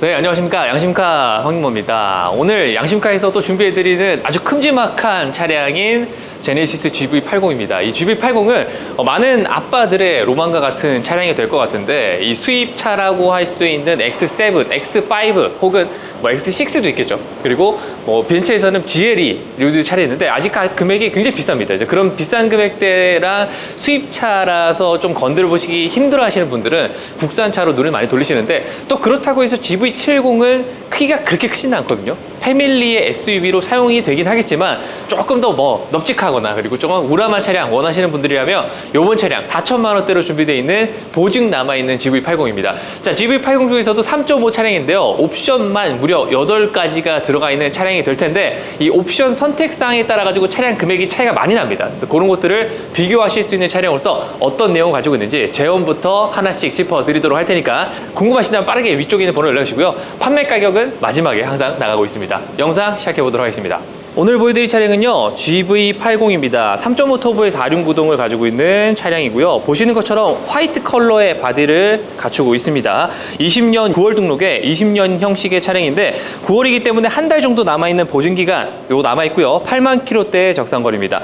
네, 안녕하십니까. 양심카 황인모입니다. 오늘 양심카에서 또 준비해드리는 아주 큼지막한 차량인 제네시스 GV80입니다. 이 GV80은 어, 많은 아빠들의 로망과 같은 차량이 될 것 같은데 이 수입차라고 할 수 있는 X7, X5 혹은 뭐 X6도 있겠죠. 그리고 뭐 벤츠에서는 GLE 차량이 있는데 아직 가- 금액이 굉장히 비쌉니다. 이제 그런 비싼 금액대랑 수입차라서 좀 건드려 보시기 힘들어 하시는 분들은 국산차로 눈을 많이 돌리시는데 또 그렇다고 해서 GV70은 크기가 그렇게 크지는 않거든요. 패밀리의 SUV로 사용이 되긴 하겠지만 조금 더 뭐 넙직하거나 그리고 조금 우람한 차량 원하시는 분들이라면 요번 차량 4천만 원대로 준비되어 있는 보증 남아있는 GV80입니다. 자, GV80 중에서도 3.5 차량인데요. 옵션만 무려 8가지가 들어가 있는 차량이 될 텐데 이 옵션 선택사항에 따라 가지고 차량 금액이 차이가 많이 납니다. 그래서 그런 것들을 비교하실 수 있는 차량으로서 어떤 내용을 가지고 있는지 재원부터 하나씩 짚어 드리도록 할 테니까 궁금하시다면 빠르게 위쪽에 있는 번호 연락 주시고요. 판매 가격은 마지막에 항상 나가고 있습니다. 영상 시작해 보도록 하겠습니다. 오늘 보여드릴 차량은요 GV80입니다. 3.5 터보의 4륜 구동을 가지고 있는 차량이고요. 보시는 것처럼 화이트 컬러의 바디를 갖추고 있습니다. 20년 9월 등록에 20년 형식의 차량인데 9월이기 때문에 한 달 정도 남아있는 보증기간 요거 남아있고요. 8만 킬로대의 적상거리입니다.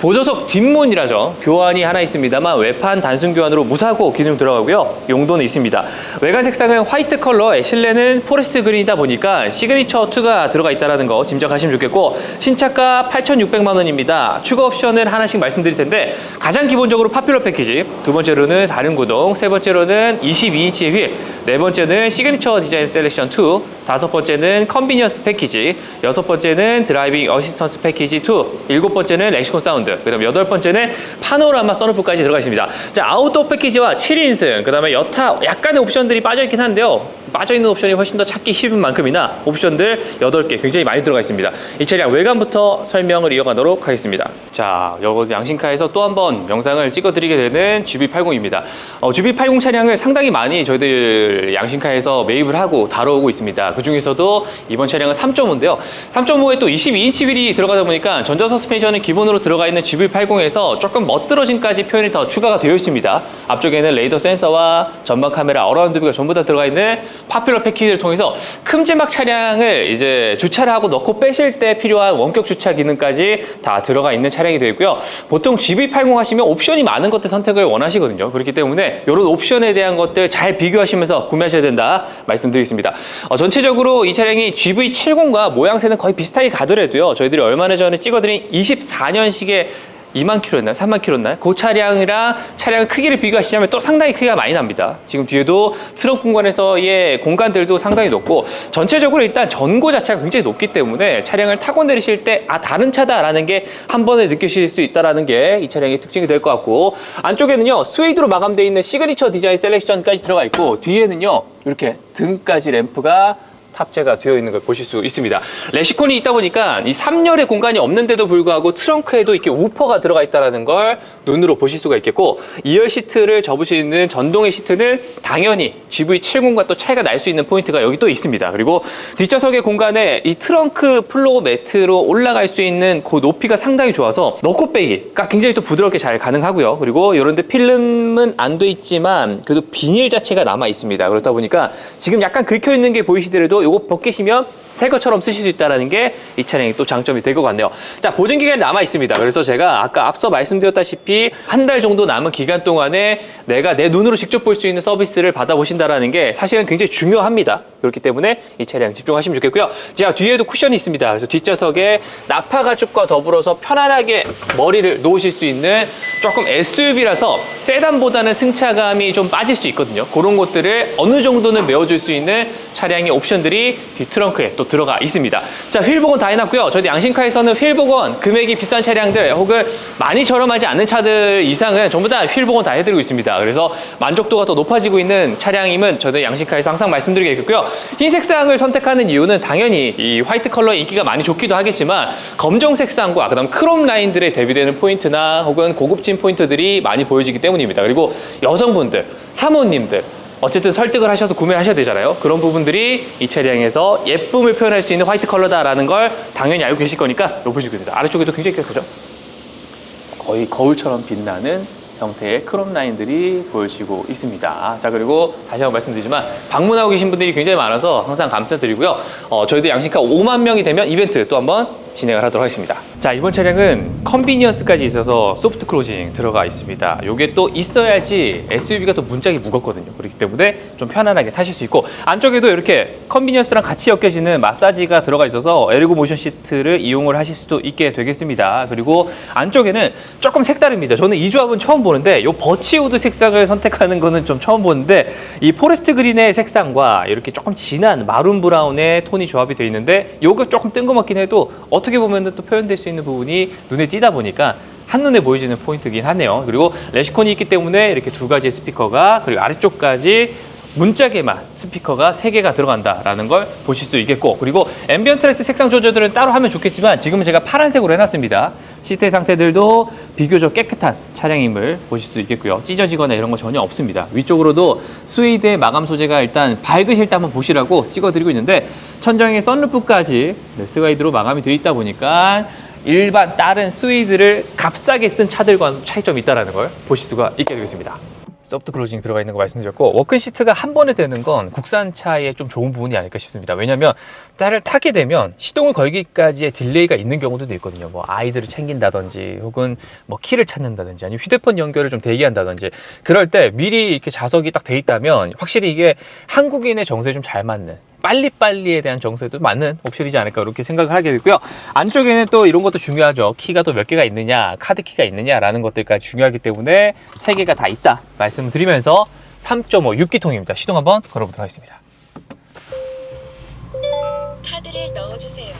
보조석 뒷문이라죠. 교환이 하나 있습니다만 외판 단순 교환으로 무사고 기능 들어가고요. 용도는 있습니다. 외관 색상은 화이트 컬러에 실내는 포레스트 그린이다 보니까 시그니처 2가 들어가 있다는 거 짐작하시면 좋겠고 신차가 8,600만 원입니다. 추가 옵션을 하나씩 말씀드릴 텐데 가장 기본적으로 파퓰러 패키지, 두 번째로는 4륜 구동, 세 번째로는 22인치의 휠, 네 번째는 시그니처 디자인 셀렉션 2, 다섯 번째는 컨비니언스 패키지, 여섯 번째는 드라이빙 어시스턴스 패키지 2, 일곱 번째는 렉시콘 사운드, 그다음 여덟 번째는 파노라마 선루프까지 들어가 있습니다. 자 아웃도어 패키지와 7인승, 그다음에 여타 약간의 옵션들이 빠져 있긴 한데요. 빠져 있는 옵션이 훨씬 더 찾기 쉬운 만큼이나 옵션들 8개 굉장히 많이 들어가 있습니다. 이 차량 외관부터 설명을 이어가도록 하겠습니다. 자, 요거 양신카에서 또 한번 영상을 찍어드리게 되는 GV80입니다. 어, GV80 차량을 상당히 많이 저희들 양신카에서 매입을 하고 다뤄오고 있습니다. 그 중에서도 이번 차량은 3.5인데요. 3.5에 또 22인치 휠이 들어가다 보니까 전자 서스펜션이 기본으로 들어가 있는 GV80에서 조금 멋들어짐까지 표현이 더 추가가 되어 있습니다. 앞쪽에는 레이더 센서와 전방 카메라, 어라운드 뷰가 전부 다 들어가 있는 파퓰러 패키지를 통해서 큼지막 차량을 이제 주차를 하고 넣고 빼실 때 필요한 원격 주차 기능까지 다 들어가 있는 차량이 되어 있고요. 보통 GV80 하시면 옵션이 많은 것들 선택을 원하시거든요. 그렇기 때문에 이런 옵션에 대한 것들 잘 비교하시면서 구매하셔야 된다 말씀드리겠습니다. 어, 전체적으로 이 차량이 GV70과 모양새는 거의 비슷하게 가더라도요. 저희들이 얼마 전에 찍어드린 24년식의 2만 킬로였나요? 3만 킬로였나요? 그 차량이랑 차량 크기를 비교하시자면 또 상당히 크기가 많이 납니다. 지금 뒤에도 트렁크 공간에서의 공간들도 상당히 높고 전체적으로 일단 전고 자체가 굉장히 높기 때문에 차량을 타고 내리실 때 아 다른 차다라는 게 한 번에 느끼실 수 있다라는 게 이 차량의 특징이 될 것 같고 안쪽에는요 스웨이드로 마감되어 있는 시그니처 디자인 셀렉션까지 들어가 있고 뒤에는요 이렇게 등까지 램프가 탑재가 되어 있는 걸 보실 수 있습니다. 레시콘이 있다 보니까 이 3열의 공간이 없는데도 불구하고 트렁크에도 이렇게 우퍼가 들어가 있다는 걸 눈으로 보실 수가 있겠고 2열 시트를 접을 수 있는 전동의 시트는 당연히 GV70과 또 차이가 날 수 있는 포인트가 여기 또 있습니다. 그리고 뒷좌석의 공간에 이 트렁크 플로어 매트로 올라갈 수 있는 그 높이가 상당히 좋아서 넣고 빼기가 굉장히 또 부드럽게 잘 가능하고요. 그리고 이런데 필름은 안 돼 있지만 그래도 비닐 자체가 남아 있습니다. 그렇다 보니까 지금 약간 긁혀 있는 게 보이시더라도 요거 벗기시면 새 것처럼 쓰실 수 있다는 게 이 차량이 또 장점이 될 것 같네요. 자, 보증 기간이 남아 있습니다. 그래서 제가 아까 앞서 말씀드렸다시피 한 달 정도 남은 기간 동안에 내가 내 눈으로 직접 볼 수 있는 서비스를 받아보신다라는 게 사실은 굉장히 중요합니다. 그렇기 때문에 이 차량 집중하시면 좋겠고요. 자, 뒤에도 쿠션이 있습니다. 그래서 뒷좌석에 나파 가죽과 더불어서 편안하게 머리를 놓으실 수 있는 조금 SUV라서 세단보다는 승차감이 좀 빠질 수 있거든요. 그런 것들을 어느 정도는 메워줄 수 있는 차량의 옵션들이 뒤 트렁크에 또 들어가 있습니다. 자, 휠 복원 다 해놨고요. 저희 양신카에서는 휠 복원 금액이 비싼 차량들 혹은 많이 저렴하지 않은 차들 이상은 전부 다 휠 복원 다 해드리고 있습니다. 그래서 만족도가 더 높아지고 있는 차량임은 저희 양신카에서 항상 말씀드리겠고요. 흰 색 상을 선택하는 이유는 당연히 이 화이트 컬러 인기가 많이 좋기도 하겠지만 검정 색 상과 그다음 크롬 라인들에 대비되는 포인트나 혹은 고급진 포인트들이 많이 보여지기 때문입니다. 그리고 여성분들, 사모님들 어쨌든 설득을 하셔서 구매를 하셔야 되잖아요. 그런 부분들이 이 차량에서 예쁨을 표현할 수 있는 화이트 컬러다라는 걸 당연히 알고 계실 거니까 됩니다. 아래쪽에도 굉장히 깨끗하죠. 거의 거울처럼 빛나는 형태의 크롬 라인들이 보여지고 있습니다. 자 그리고 다시 한번 말씀드리지만 방문하고 계신 분들이 굉장히 많아서 항상 감사드리고요. 어, 저희도 양식카 5만 명이 되면 이벤트 또 한번 진행을 하도록 하겠습니다. 자 이번 차량은 컨비니언스까지 있어서 소프트 클로징 들어가 있습니다. 이게 또 있어야지 SUV가 또 문짝이 무겁거든요. 그렇기 때문에 좀 편안하게 타실 수 있고 안쪽에도 이렇게 컨비니언스랑 같이 엮여지는 마사지가 들어가 있어서 에르고 모션 시트를 이용을 하실 수도 있게 되겠습니다. 그리고 안쪽에는 조금 색다릅니다. 저는 이 조합은 처음 보는데 이 버치우드 색상을 선택하는 거는 좀 처음 보는데 이 포레스트 그린의 색상과 이렇게 조금 진한 마룬 브라운의 톤이 조합이 되어 있는데 요거 조금 뜬금없긴 해도 어떻게 보면 또 표현될 수 있는 부분이 눈에 띄다 보니까 한눈에 보여지는 포인트긴 하네요. 그리고 레시콘이 있기 때문에 이렇게 두 가지의 스피커가 그리고 아래쪽까지 문짝에만 스피커가 세개가 들어간다라는 걸 보실 수 있겠고 그리고 앰비언트 라이트 색상 조절들은 따로 하면 좋겠지만 지금은 제가 파란색으로 해놨습니다. 시트 상태들도 비교적 깨끗한 차량임을 보실 수 있겠고요. 찢어지거나 이런 거 전혀 없습니다. 위쪽으로도 스웨이드의 마감 소재가 일단 밝으실 때 한번 보시라고 찍어드리고 있는데 천장에 썬루프까지 네, 스웨이드로 마감이 되어 있다 보니까 일반 다른 스웨이드를 값싸게 쓴 차들과는 차이점이 있다는 걸 보실 수가 있게 되겠습니다. 소프트 클로징 들어가 있는 거 말씀드렸고 워크 시트가 한 번에 되는 건 국산 차의 좀 좋은 부분이 아닐까 싶습니다. 왜냐하면 딸을 타게 되면 시동을 걸기까지의 딜레이가 있는 경우도 있거든요. 뭐 아이들을 챙긴다든지 혹은 뭐 키를 찾는다든지 아니면 휴대폰 연결을 좀 대기한다든지 그럴 때 미리 이렇게 자석이 딱 돼 있다면 확실히 이게 한국인의 정서에 좀 잘 맞는 빨리빨리에 대한 정서에도 맞는 옵션이지 않을까 이렇게 생각을 하게 되고요. 안쪽에는 또 이런 것도 중요하죠. 키가 또 몇 개가 있느냐, 카드 키가 있느냐라는 것들까지 중요하기 때문에 세 개가 다 있다 말씀드리면서 3.5 6기통입니다. 시동 한번 걸어보도록 하겠습니다. 카드를 넣어주세요.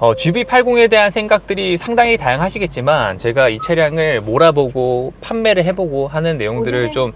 어, GV80에 대한 생각들이 상당히 다양하시겠지만 제가 이 차량을 몰아보고 판매를 해보고 하는 내용들을 좀.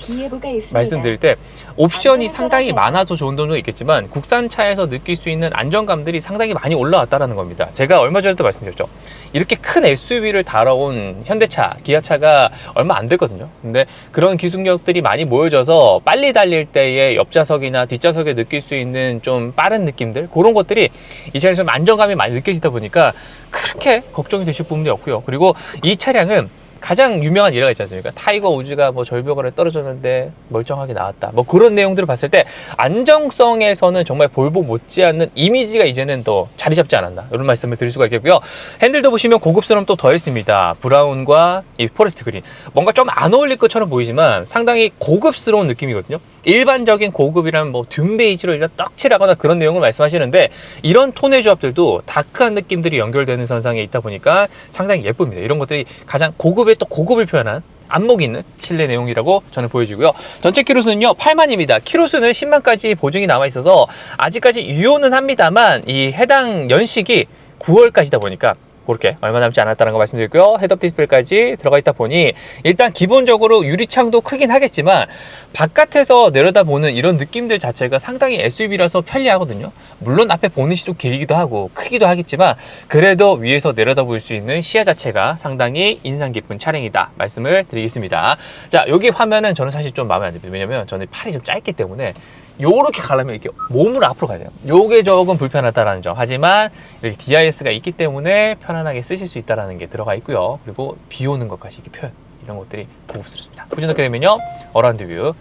말씀드릴 때 옵션이 상당히. 많아서 좋은 점도 있겠지만 국산차에서 느낄 수 있는 안정감들이 상당히 많이 올라왔다는 겁니다. 제가 얼마 전에도 말씀드렸죠. 이렇게 큰 SUV를 다뤄온 현대차, 기아차가 얼마 안 됐거든요. 근데 그런 기술력들이 많이 모여져서 빨리 달릴 때의 옆좌석이나 뒷좌석에 느낄 수 있는 좀 빠른 느낌들 그런 것들이 이 차량에서 좀 안정감이 많이 느껴지다 보니까 그렇게 걱정이 되실 부분이 없고요. 그리고 이 차량은 가장 유명한 예가 있지 않습니까? 타이거 우즈가 뭐 절벽으로 떨어졌는데 멀쩡하게 나왔다. 뭐 그런 내용들을 봤을 때 안정성에서는 정말 볼보 못지않는 이미지가 이제는 더 자리 잡지 않았나 이런 말씀을 드릴 수가 있겠고요. 핸들도 보시면 고급스러움 또 더했습니다. 브라운과 이 포레스트 그린 뭔가 좀 안 어울릴 것처럼 보이지만 상당히 고급스러운 느낌이거든요. 일반적인 고급이라면 뭐 듄 베이지로 일단 떡칠하거나 그런 내용을 말씀하시는데 이런 톤의 조합들도 다크한 느낌들이 연결되는 선상에 있다 보니까 상당히 예쁩니다. 이런 것들이 가장 고급 의 또 고급을 표현한 안목 있는 실내 내용이라고 저는 보여지고요. 전체 키로수는요 8만입니다. 키로수는 10만까지 보증이 남아 있어서 아직까지 유효는 합니다만 이 해당 연식이 9월까지다 보니까 그렇게 얼마 남지 않았다는 거 말씀드리고요. 헤드업 디스플레이까지 들어가 있다 보니 일단 기본적으로 유리창도 크긴 하겠지만 바깥에서 내려다보는 이런 느낌들 자체가 상당히 SUV라서 편리하거든요. 물론 앞에 좀 길기도 하고 크기도 하겠지만 그래도 위에서 내려다볼 수 있는 시야 자체가 상당히 인상 깊은 차량이다 말씀을 드리겠습니다. 자 여기 화면은 저는 사실 좀 마음에 안 듭니다. 왜냐면 저는 팔이 좀 짧기 때문에 요렇게 가려면 이렇게 몸으로 앞으로 가야 돼요. 요게 조금 불편하다라는 점. 하지만 이렇게 DIS가 있기 때문에 편 안하게 쓰실 수 있다라는 게 들어가 있고요. 그리고 비 오는 것까지 이렇게 표현 이런 것들이 고급스럽습니다. 후진 넣게 되면요. 어라운드 뷰.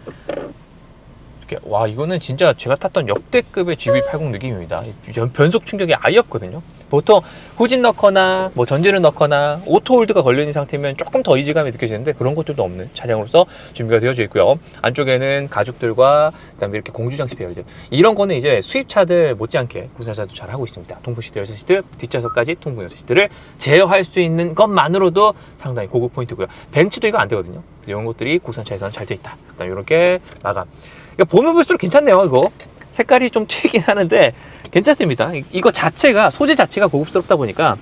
이렇게 와 이거는 진짜 제가 탔던 역대급의 GV80 느낌입니다. 연- 변속 충격이 아예 없거든요. 보통 후진 넣거나 뭐 전지를 넣거나 오토 홀드가 걸려 있는 상태면 조금 더 이질감이 느껴지는데 그런 것들도 없는 차량으로서 준비가 되어져 있고요. 안쪽에는 가죽들과 그다음에 이렇게 공주 장치 배열들 이런 거는 이제 수입차들 못지않게 국산차도 잘 하고 있습니다. 통풍 시트 6시트, 뒷좌석까지 통풍 6시트를 제어할 수 있는 것만으로도 상당히 고급 포인트고요. 벤츠도 이거 안 되거든요. 이런 것들이 국산차에서는 잘 돼 있다. 그다음 이렇게 마감. 이거 보면 볼수록 괜찮네요. 이거 색깔이 좀 튀긴 하는데 괜찮습니다. 이- 이거 자체가 소재 자체가 고급스럽다 보니까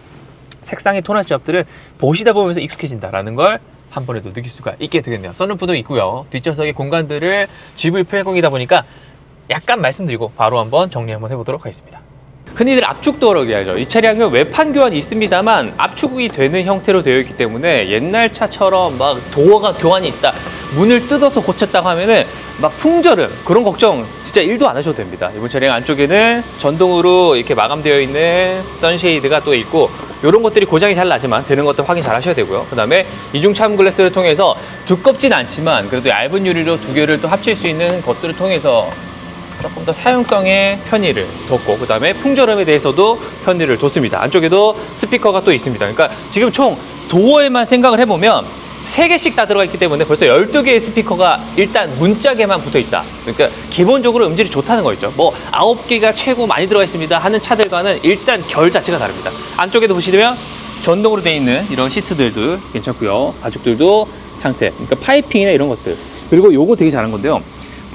색상의 톤할 조합들은 보시다 보면서 익숙해진다라는 걸 한 번에도 느낄 수가 있게 되겠네요. 썬루프도 있고요. 뒷좌석의 공간들을 GV80이다 보니까 약간 말씀드리고 바로 한번 정리 한번 해보도록 하겠습니다. 흔히들 압축 도어라고 하죠. 이 차량은 외판 교환이 있습니다만 압축이 되는 형태로 되어 있기 때문에 옛날 차처럼 막 도어가 교환이 있다. 문을 뜯어서 고쳤다고 하면은 막 풍절음 그런 걱정 진짜 1도 안 하셔도 됩니다. 이번 차량 안쪽에는 전동으로 이렇게 마감되어 있는 선쉐이드가 또 있고 이런 것들이 고장이 잘 나지만 되는 것들 확인 잘 하셔야 되고요. 그 다음에 이중 참 글래스를 통해서 두껍진 않지만 그래도 얇은 유리로 두 개를 또 합칠 수 있는 것들을 통해서 조금 더 사용성의 편의를 뒀고 그 다음에 풍절음에 대해서도 편의를 뒀습니다. 안쪽에도 스피커가 또 있습니다. 그러니까 지금 총 도어에만 생각을 해보면 세개씩다 들어가 있기 때문에 벌써 12개의 스피커가 일단 문짝에만 붙어 있다. 그러니까 기본적으로 음질이 좋다는 거죠. 뭐 9개가 최고 많이 들어가 있습니다 하는 차들과는 일단 결 자체가 다릅니다. 안쪽에도 보시면 전동으로 되어 있는 이런 시트들도 괜찮고요. 가죽들도 상태, 그러니까 파이핑이나 이런 것들. 그리고 요거 되게 잘한 건데요.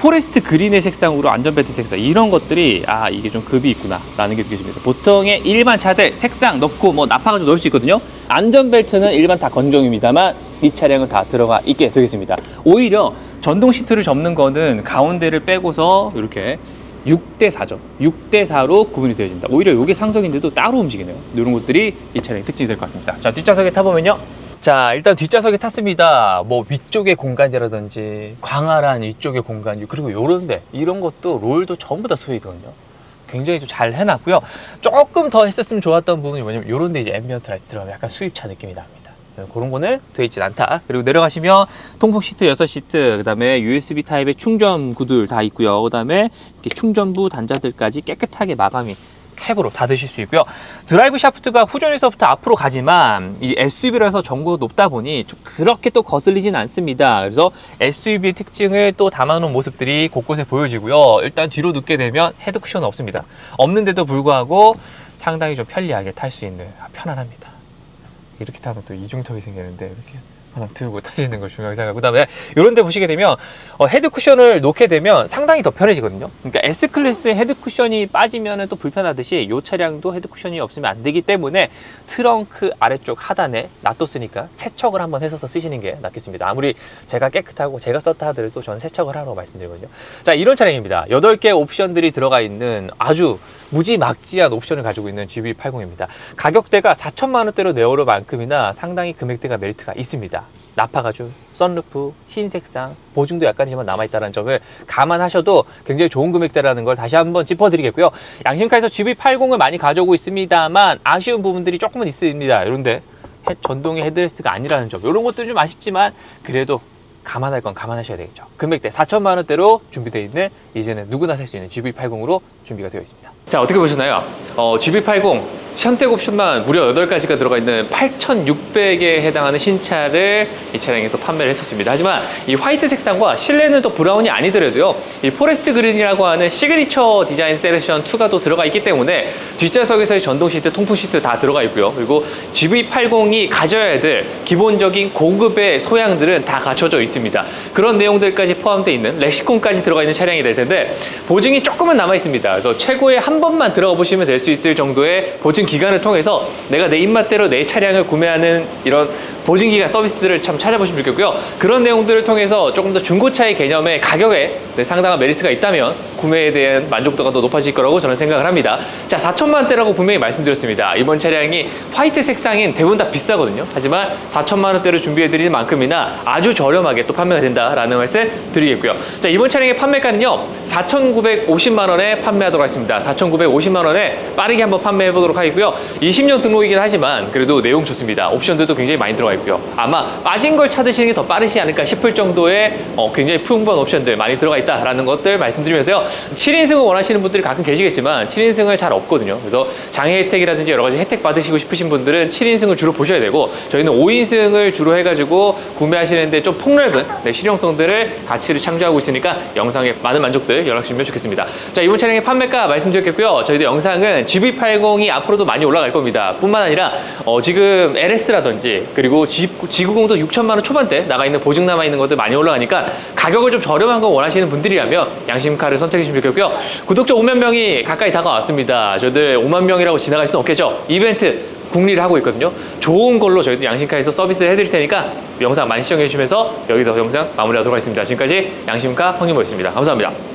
포레스트 그린의 색상으로 안전벨트 색상 이런 것들이 아 이게 좀 급이 있구나 라는 게 느껴집니다. 보통의 일반 차들 색상 넣고 뭐 나파가지고 넣을 수 있거든요. 안전벨트는 일반 다 건종입니다만 이 차량은 다 들어가 있게 되겠습니다. 오히려 전동 시트를 접는 거는 가운데를 빼고서 이렇게 6대 4죠. 6대 4로 구분이 되어진다. 오히려 이게 상석인데도 따로 움직이네요. 이런 것들이 이 차량의 특징이 될 것 같습니다. 자 뒷좌석에 타보면요 자, 일단 뒷좌석에 탔습니다. 뭐 위쪽의 공간이라든지 광활한 위쪽의 공간, 그리고 요런데 이런 것도 롤도 전부 다 소이거든요. 굉장히 좀 잘 해놨고요. 조금 더 했었으면 좋았던 부분이 뭐냐면 요런데 이제 앰비언트 라이트 들어가면 약간 수입차 느낌이 납니다. 그런 거는 돼 있진 않다. 그리고 내려가시면 통풍 시트 6시트, 그 다음에 USB 타입의 충전 구들 다 있고요. 그 다음에 이렇게 충전부 단자들까지 깨끗하게 마감이 캡으로 닫으실 수 있고요. 드라이브 샤프트가 후전에서부터 앞으로 가지만 이 SUV라서 전고가 높다 보니 좀 그렇게 또 거슬리진 않습니다. 그래서 SUV의 특징을 또 담아놓은 모습들이 곳곳에 보여지고요. 일단 뒤로 눕게 되면 헤드 쿠션은 없습니다. 없는데도 불구하고 상당히 좀 편리하게 탈 수 있는 아, 편안합니다. 이렇게 타면 또 이중턱이 생기는데 이렇게 하나 들고 타시는 걸 중요하게 생각하고 그다음에 이런 데 보시게 되면 어, 헤드 쿠션을 놓게 되면 상당히 더 편해지거든요. 그러니까 S 클래스의 헤드 쿠션이 빠지면 또 불편하듯이 이 차량도 헤드 쿠션이 없으면 안 되기 때문에 트렁크 아래쪽 하단에 놔뒀으니까 세척을 한번 해서 쓰시는 게 낫겠습니다. 아무리 제가 깨끗하고 제가 썼다 하더라도 저는 세척을 하라고 말씀드리거든요. 자 이런 차량입니다. 8개 옵션들이 들어가 있는 아주 무지막지한 옵션을 가지고 있는 GV80입니다. 가격대가 4천만 원대로 내오를 만큼이나 상당히 금액대가 메리트가 있습니다. 나파 가죽, 썬루프, 흰 색상, 보증도 약간이지만 남아있다는 점을 감안하셔도 굉장히 좋은 금액대라는 걸 다시 한번 짚어드리겠고요. 양심카에서 GV80을 많이 가져오고 있습니다만 아쉬운 부분들이 조금은 있습니다. 이런데 헤- 전동의 헤드레스가 아니라는 점 이런 것들이 좀 아쉽지만 그래도 감안할 건 감안하셔야 되겠죠. 금액대 4천만 원대로 준비되어 있는 이제는 누구나 살 수 있는 GV80으로 준비가 되어 있습니다. 자 어떻게 보셨나요? 어, GV80 선택 옵션만 무려 8가지가 들어가 있는 8,600에 해당하는 신차를 이 차량에서 판매를 했었습니다. 하지만 이 화이트 색상과 실내는 또 브라운이 아니더라도요. 이 포레스트 그린이라고 하는 시그니처 디자인 셀렉션 2가 또 들어가 있기 때문에 뒷좌석에서의 전동 시트, 통풍 시트 다 들어가 있고요. 그리고 GV80이 가져야 될 기본적인 고급의 소양들은 다 갖춰져 있습니다. 그런 내용들까지 포함되어 있는 렉시콘까지 들어가 있는 차량이 될 텐데 보증이 조금은 남아 있습니다. 그래서 최고의 한 번만 들어가 보시면 될 수 있을 정도의 보증 기간을 통해서 내가 내 입맛대로 내 차량을 구매하는 이런 보증 기간 서비스들을 참 찾아보시면 좋겠고요. 그런 내용들을 통해서 조금 더 중고차의 개념의 가격에 네, 상당한 메리트가 있다면 구매에 대한 만족도가 더 높아질 거라고 저는 생각을 합니다. 자, 4천만 대라고 분명히 말씀드렸습니다. 이번 차량이 화이트 색상인 대부분 다 비싸거든요. 하지만 4천만 원대로 준비해드리는 만큼이나 아주 저렴하게 또 판매가 된다라는 말씀 드리겠고요. 자, 이번 차량의 판매가는요, 4,950만 원에 판매하도록 하겠습니다. 4,950만 원에 빠르게 한번 판매해 보도록 하겠고요. 20년 등록이긴 하지만 그래도 내용 좋습니다. 옵션들도 굉장히 많이 들어가 있고요. 아마 빠진 걸 찾으시는 게 더 빠르지 않을까 싶을 정도의 어, 굉장히 풍부한 옵션들 많이 들어가 있다라는 것들 말씀드리면서요. 7인승을 원하시는 분들이 가끔 계시겠지만 7인승을 잘 없거든요. 그래서 장애 혜택이라든지 여러 가지 혜택 받으시고 싶으신 분들은 7인승을 주로 보셔야 되고 저희는 5인승을 주로 해가지고 구매하시는데 좀 폭넓 은 네, 실용성들을 가치를 창조하고 있으니까 영상에 많은 만족들 연락 주시면 좋겠습니다. 자 이번 차량의 판매가 말씀드렸겠고요. 저희도 영상은 GV80이 앞으로도 많이 올라갈 겁니다. 뿐만 아니라 어, 지금 LS라든지 그리고 G, G90도 6천만 원 초반대 나가 있는 보증 남아 있는 것들 많이 올라가니까 가격을 좀 저렴한 거 원하시는 분들이라면 양심카를 선택해 주시면 좋겠고요. 구독자 5만 명이 가까이 다가왔습니다. 저희들 5만 명이라고 지나갈 수는 없겠죠. 이벤트 국리를 하고 있거든요. 좋은 걸로 저희도 양심카에서 서비스를 해드릴 테니까 영상 많이 시청해 주시면서 여기서 영상 마무리하도록 하겠습니다. 지금까지 양심카 황윤모였습니다. 감사합니다.